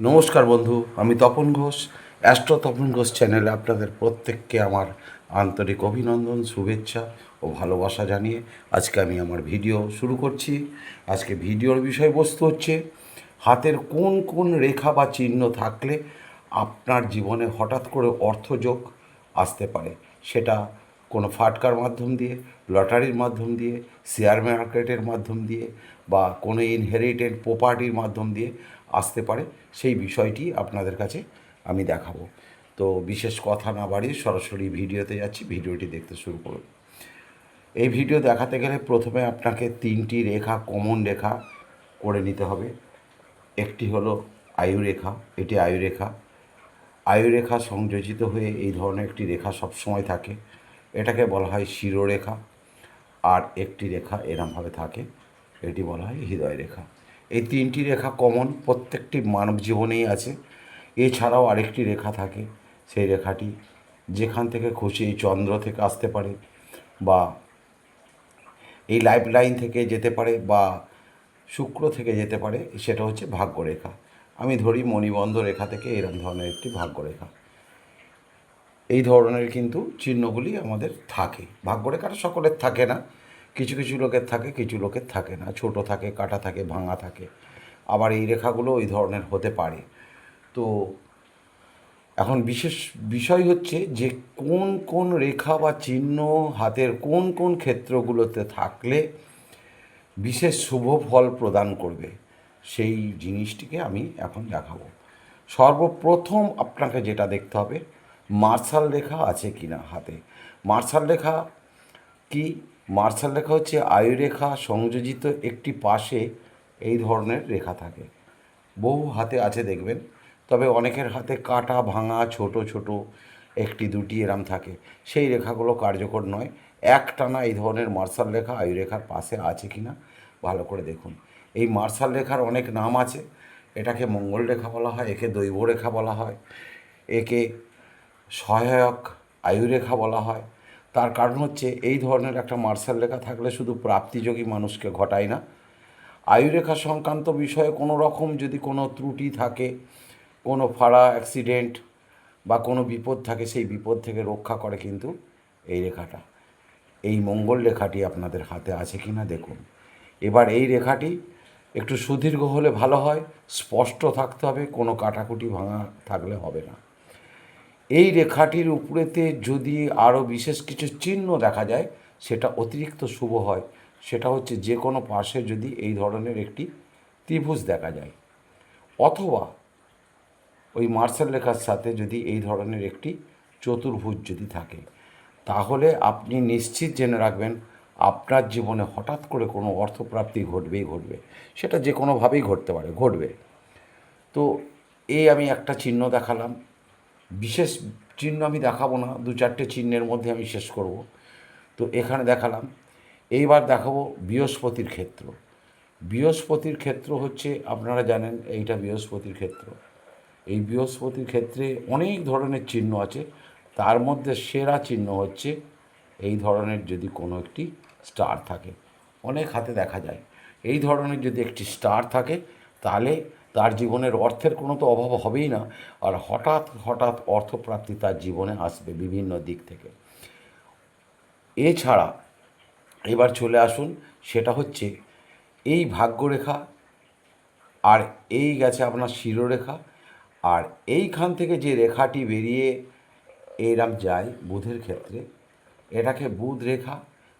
নমস্কার বন্ধু, আমি তপন ঘোষ, অ্যাস্ট্রো তপন ঘোষ চ্যানেলে আপনাদের প্রত্যেককে আমার আন্তরিক অভিনন্দন, শুভেচ্ছা ও ভালোবাসা জানিয়ে আজকে আমি আমার ভিডিও শুরু করছি। আজকে ভিডিওর বিষয়বস্তু হচ্ছে, হাতের কোন কোন রেখা বা চিহ্ন থাকলে আপনার জীবনে হঠাৎ করে অর্থযোগ আসতে পারে? সেটা কোনো ফাটকার মাধ্যম দিয়ে, লটারির মাধ্যম দিয়ে, শেয়ার মার্কেটের মাধ্যম দিয়ে বা কোনো ইনহেরিটেড প্রপার্টির মাধ্যম দিয়ে আসতে পারে, সেই বিষয়টি আপনাদের কাছে আমি দেখাবো। তো বিশেষ কথা না বাড়িয়ে সরাসরি ভিডিওতে যাচ্ছি, ভিডিওটি দেখতে শুরু করুন। এই ভিডিও দেখাতে গেলে প্রথমে আপনাকে তিনটি রেখা, কমন রেখা করে নিতে হবে। একটি হলো আয়ুরেখা, এটি আয়ুরেখা। আয়ুরেখা সংযোজিত হয়ে এই ধরনের একটি রেখা সবসময় থাকে। এটাকে বলা হয় শিরোরেখা, আর একটি রেখা এরমভাবে থাকে, এটি বলা হয় হৃদয় রেখা এই তিনটি রেখা কমন প্রত্যেকটি মানব জীবনেই আছে। এছাড়াও আরেকটি রেখা থাকে, সেই রেখাটি যেখান থেকে খুশি চন্দ্র থেকে আসতে পারে বা এই লাইফ লাইন থেকে যেতে পারে বা শুক্র থেকে যেতে পারে, সেটা হচ্ছে ভাগ্যরেখা। আমি ধরি মণিবন্ধ রেখা থেকে এরকম ধরনের একটি ভাগ্যরেখা। এই ধরনের কিন্তু চিহ্নগুলি আমাদের থাকে। ভাগ্যরেখাটা সকলের থাকে না। কিছু কিছু লোকের থাকে, কিছু লোকের থাকে না। ছোট থাকে, কাটা থাকে, ভাঙা থাকে। আবার এই রেখাগুলো ওই ধরনের হতে পারে। তো এখন বিশেষ বিষয় হচ্ছে যে কোন কোন রেখা বা চিহ্ন হাতের কোন কোন ক্ষেত্রগুলোতে থাকলে বিশেষ শুভ ফল প্রদান করবে, সেই জিনিসটিকে আমি এখন দেখাবো। সর্বপ্রথম আপনাকে যেটা দেখতে হবে, মার্শাল রেখা আছে কি না হাতে? মার্শাল রেখা কি মার্শাল রেখা হচ্ছে আয়ুরেখা সংযোজিত একটি পাশে এই ধরনের রেখা থাকে। বহু হাতে আছে দেখবেন, তবে অনেকের হাতে কাটা, ভাঙা, ছোট ছোট একটি, দুটি এরম থাকে। সেই রেখাগুলো কার্যকর নয়। একটানা এই ধরনের মার্শাল রেখা আয়ুরেখার পাশে আছে কি না ভালো করে দেখুন। এই মার্শাল রেখার অনেক নাম আছে। এটাকে মঙ্গল রেখা বলা হয়, একে দৈব রেখা বলা হয়, একে সহায়ক আয়ুরেখা বলা হয় তার কারণ হচ্ছে এই ধরনের একটা মার্শাল রেখা থাকলে শুধু প্রাপ্তিযোগী মানুষকে ঘটায় না। আয়ুরেখা সংক্রান্ত বিষয়ে কোনো রকম যদি কোনো ত্রুটি থাকে, কোনো ফাড়া অ্যাক্সিডেন্ট বা কোনো বিপদ থাকে, সেই বিপদ থেকে রক্ষা করে কিন্তু এই রেখাটা। এই মঙ্গল রেখাটি আপনাদের হাতে আছে কি না দেখুন। এবার এই রেখাটি একটু সুদীর্ঘ হলে ভালো হয়, স্পষ্ট থাকতে হবে, কোনো কাটাকুটি ভাঙা থাকলে হবে না। এই রেখাটির উপরেতে যদি আরও বিশেষ কিছু চিহ্ন দেখা যায়, সেটা অতিরিক্ত শুভ হয়। সেটা হচ্ছে যে কোনো পাশে যদি এই ধরনের একটি ত্রিভুজ দেখা যায়। অথবা ওই মার্শাল রেখার সাথে যদি এই ধরনের একটি চতুর্ভুজ যদি থাকে, তাহলে আপনি নিশ্চিত জেনে রাখবেন, আপনার জীবনে হঠাৎ করে কোনো অর্থপ্রাপ্তি ঘটবেই ঘটবে। সেটা যে কোনোভাবেই ঘটতে পারে, ঘটবে। তো এই আমি একটা চিহ্ন দেখালাম। বিশেষ চিহ্ন আমি দেখাবো না, দু চারটে চিহ্নের মধ্যে আমি শেষ করব। তো এখানে দেখালাম, এইবার দেখাবো বৃহস্পতির ক্ষেত্র। বৃহস্পতির ক্ষেত্র হচ্ছে, আপনারা জানেন এইটা বৃহস্পতির ক্ষেত্র। এই বৃহস্পতির ক্ষেত্রে অনেক ধরনের চিহ্ন আছে, তার মধ্যে সেরা চিহ্ন হচ্ছে, এই ধরনের যদি কোনো একটি স্টার থাকে। অনেক হাতে দেখা যায়, এই ধরনের যদি একটি স্টার থাকে, তাহলে তার জীবনের অর্থের কোনো তো অভাব হবেই না। আর হঠাৎ হঠাৎ অর্থপ্রাপ্তি তার জীবনে আসবে বিভিন্ন দিক থেকে। এছাড়া এবার চলে আসুন, সেটা হচ্ছে এই ভাগ্যরেখা আর এই গেছে আপনার শিরোরেখা। আর এইখান থেকে যে রেখাটি বেরিয়ে এরাম যায় বুধের ক্ষেত্রে, এটাকে বুধ রেখা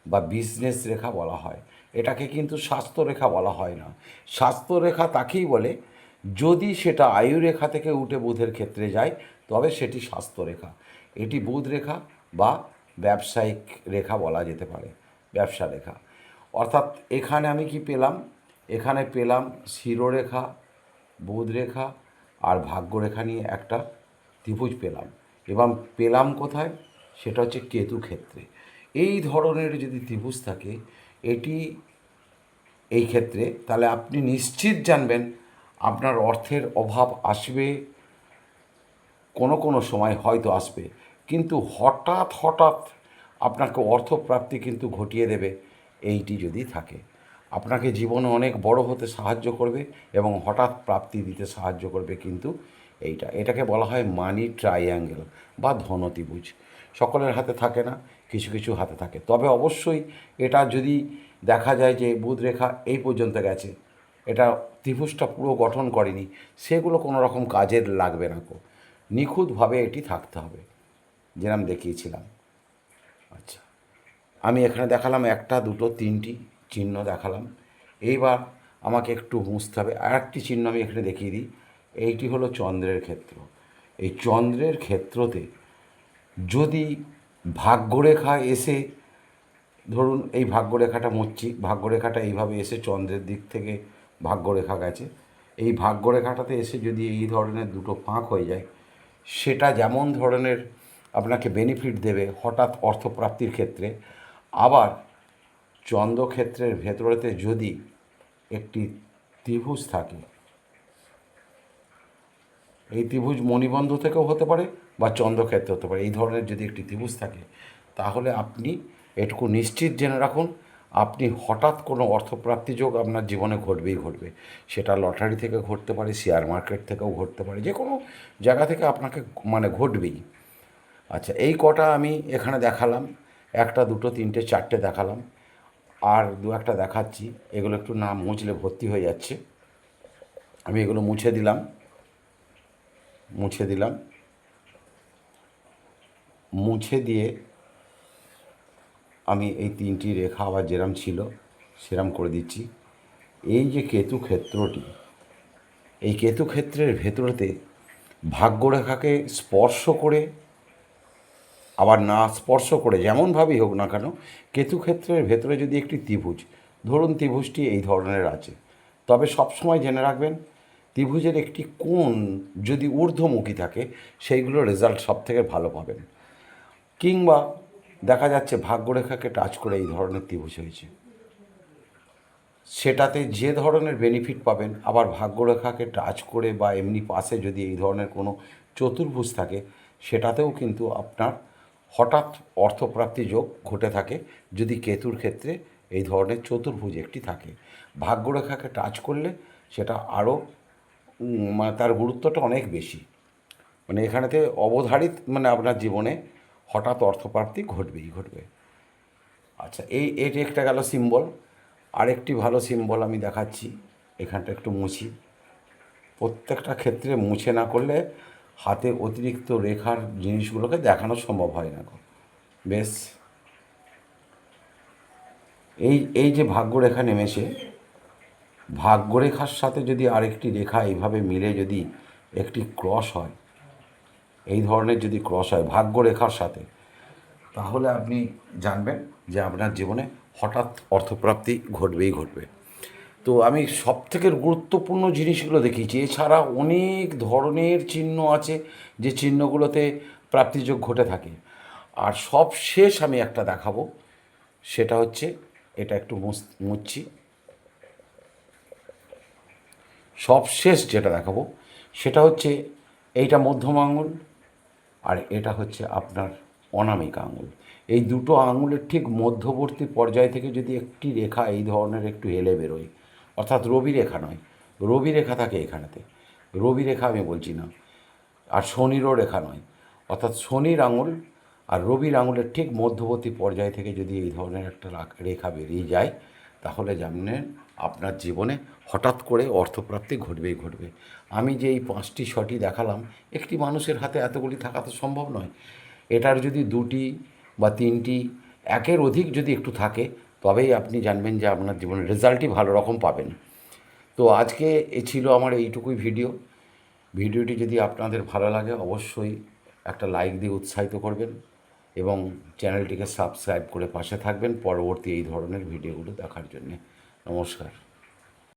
বা বিজনেস রেখা বলা হয়। এটাকে কিন্তু স্বাস্থ্য রেখা বলা হয় না। স্বাস্থ্য রেখা তাকেই বলে যদি সেটা আয়ু রেখা থেকে উঠে বুধের ক্ষেত্রে যায়, তবে সেটি স্বাস্থ্য রেখা এটি বুধ রেখা বা ব্যবসায়িক রেখা বলা যেতে পারে, ব্যবসা রেখা। অর্থাৎ এখানে আমি কি পেলাম? এখানে পেলাম শিরোরেখা, বুধ রেখা আর ভাগ্যরেখা নিয়ে একটা ত্রিভুজ পেলাম। এবং পেলাম কোথায়? সেটা হচ্ছে কেতু ক্ষেত্রে। এই ধরনের যদি ত্রিভুজ থাকে, এটি এই ক্ষেত্রে, তাহলে আপনি নিশ্চিত জানবেন আপনার অর্থের অভাব আসবে, কোনো কোনো সময় হয়তো আসবে। কিন্তু হঠাৎ হঠাৎ আপনাকে অর্থপ্রাপ্তি কিন্তু ঘটিয়ে দেবে, এইটি যদি থাকে। আপনাকে জীবনে অনেক বড় হতে সাহায্য করবে এবং হঠাৎ প্রাপ্তি দিতে সাহায্য করবে কিন্তু এইটা। এটাকে বলা হয় মানি ট্রাইঅ্যাঙ্গেল বা ধনত্রিভুজ। সকলের হাতে থাকে না, কিছু কিছু হাতে থাকে। তবে অবশ্যই এটা যদি দেখা যায় যে বুধ রেখা এই পর্যন্ত গেছে, এটা ত্রিভুজটা পুরো গঠন করেনি, সেগুলো কোনো রকম কাজের লাগবে না কো নিখুঁতভাবে এটি থাকতে হবে যেরকম দেখিয়েছিলাম। আচ্ছা আমি এখানে দেখালাম একটা, দুটো, তিনটি চিহ্ন দেখালাম। এইবার আমাকে একটু মুছতে হবে। আর একটি চিহ্ন আমি এখানে দেখিয়ে দিই। এইটি হলো চন্দ্রের ক্ষেত্র। এই চন্দ্রের ক্ষেত্রতে যদি ভাগ্যরেখা এসে, ধরুন এই ভাগ্যরেখাটা মুচ্ছি, ভাগ্যরেখাটা এইভাবে এসে চন্দ্রের দিক থেকে ভাগ্যরেখা গেছে। এই ভাগ্যরেখাটাতে এসে যদি এই ধরনের দুটো ফাঁক হয়ে যায়, সেটা যেমন ধরনের আপনাকে বেনিফিট দেবে হঠাৎ অর্থপ্রাপ্তির ক্ষেত্রে, আবার চন্দ্রক্ষেত্রের ভেতরেতে যদি একটি ত্রিভুজ থাকে, এই ত্রিভুজ মণিবন্ধ থেকেও হতে পারে বা চন্দ্রক্ষেত্রে হতে পারে, এই ধরনের যদি একটি ত্রিভুজ থাকে, তাহলে আপনি এটুকু নিশ্চিত জেনে রাখুন আপনি হঠাৎ কোনো অর্থপ্রাপ্তি যোগ আপনার জীবনে ঘটবেই ঘটবে। সেটা লটারি থেকে ঘটতে পারে শেয়ার মার্কেট থেকেও ঘটতে পারে, যে কোনো জায়গা থেকে আপনাকে মানে ঘটবেই। আচ্ছা এই কটা আমি এখানে দেখালাম, একটা, দুটো, তিনটে, চারটে দেখালাম, আর দু একটা দেখাচ্ছি, এগুলো একটু না মুছলে ভর্তি হয়ে যাচ্ছে। আমি এগুলো মুছে দিলাম মুছে দিলাম, মুছে দিয়ে আমি এই তিনটি রেখা আবার যেরাম ছিল, সেরাম করে দিচ্ছি। এই যে কেতু ক্ষেত্রটি, এই কেতু ক্ষেত্রের ভেতরেতে ভাগ্যরেখাকে স্পর্শ করে, আবার না স্পর্শ করে যেমনভাবেই হোক না কেন, কেতু ক্ষেত্রের ভেতরে যদি একটি ত্রিভুজ, ধরুন ত্রিভুজটি এই ধরনের আছে, তবে সবসময় জেনে রাখবেন, ত্রিভুজের একটি কোণ যদি ঊর্ধ্বমুখী থাকে, সেইগুলো রেজাল্ট সব থেকে ভালো পাবেন। কিংবা দেখা যাচ্ছে ভাগ্যরেখাকে টাচ করে এই ধরনের ত্রিভুজ হয়েছে। সেটাতে যে ধরনের বেনিফিট পাবেন, আবার ভাগ্যরেখাকে টাচ করে বা এমনি পাশে যদি এই ধরনের কোনো চতুর্ভুজ থাকে, সেটাতেও কিন্তু আপনার হঠাৎ অর্থপ্রাপ্তি যোগ ঘটে থাকে যদি কেতুর ক্ষেত্রে এই ধরনের চতুর্ভুজ একটি থাকে। ভাগ্যরেখাকে টাচ করলে সেটা আরও মানে তার গুরুত্বটা অনেক বেশি। মানে এখানেতে অবধারিত মানে আপনার জীবনে হঠাৎ অর্থপ্রাপ্তি ঘটবেই, ঘটবে। আচ্ছা এই এটি একটা গেল সিম্বল। আরেকটি ভালো সিম্বল আমি দেখাচ্ছি। এখানটা একটু মুছি। প্রত্যেকটা ক্ষেত্রে মুছে না করলে হাতে অতিরিক্ত রেখার জিনিসগুলোকে দেখানো সম্ভব হয় না বেশ। এই এই যে ভাগ্যরেখা নেমেছে, ভাগ্যরেখার সাথে যদি আরেকটি রেখা এইভাবে মিলে যদি একটি ক্রস হয় এই ধরনের যদি ক্রস হয় ভাগ্যরেখার সাথে, তাহলে আপনি জানবেন যে আপনার জীবনে হঠাৎ অর্থপ্রাপ্তি ঘটবেই ঘটবে। তো আমি সব থেকে গুরুত্বপূর্ণ জিনিসগুলো দেখিয়েছি। এছাড়া অনেক ধরনের চিহ্ন আছে যে চিহ্নগুলোতে প্রাপ্তিযোগ ঘটে থাকে। আর সব শেষ আমি একটা দেখাবো। সেটা হচ্ছে, এটা একটু মুছছি। সব শেষ যেটা দেখাবো, সেটা হচ্ছে, এইটা মধ্যম আঙুল আর এটা হচ্ছে আপনার অনামিকা আঙুল। এই দুটো আঙুলের ঠিক মধ্যবর্তী পর্যায় থেকে যদি একটি রেখা এই ধরনের একটু হেলে বেরোয়, অর্থাৎ রবি রেখা নয়, রবি রেখা থাকে এখানেতে। রবি রেখা আমি বলছি না, আর শনিরও রেখা নয়, অর্থাৎ শনির আঙুল আর রবির আঙুলের ঠিক মধ্যবর্তী পর্যায় থেকে যদি এই ধরনের একটা রেখা বেরিয়ে যায় তাহলে জানেন আপনার জীবনে হঠাৎ করে অর্থপ্রাপ্তি ঘটবেই ঘটবে। আমি যে এই পাঁচটি, ছটি দেখালাম, একটি মানুষের হাতে এতগুলি থাকা তো সম্ভব নয়। এটার যদি দুটি বা তিনটি, একের অধিক যদি একটু থাকে, তবেই আপনি জানবেন যে আপনার জীবনের রেজাল্টই ভালো রকম পাবেন। তো আজকে এ ছিল আমার এইটুকুই ভিডিও। ভিডিওটি যদি আপনাদের ভালো লাগে, অবশ্যই একটা লাইক দিয়ে উৎসাহিত করবেন। এবং চ্যানেলটিকে সাবস্ক্রাইব করে পাশে থাকবেন। পরবর্তী এই ধরনের ভিডিওগুলো দেখার জন্যে নমস্কার।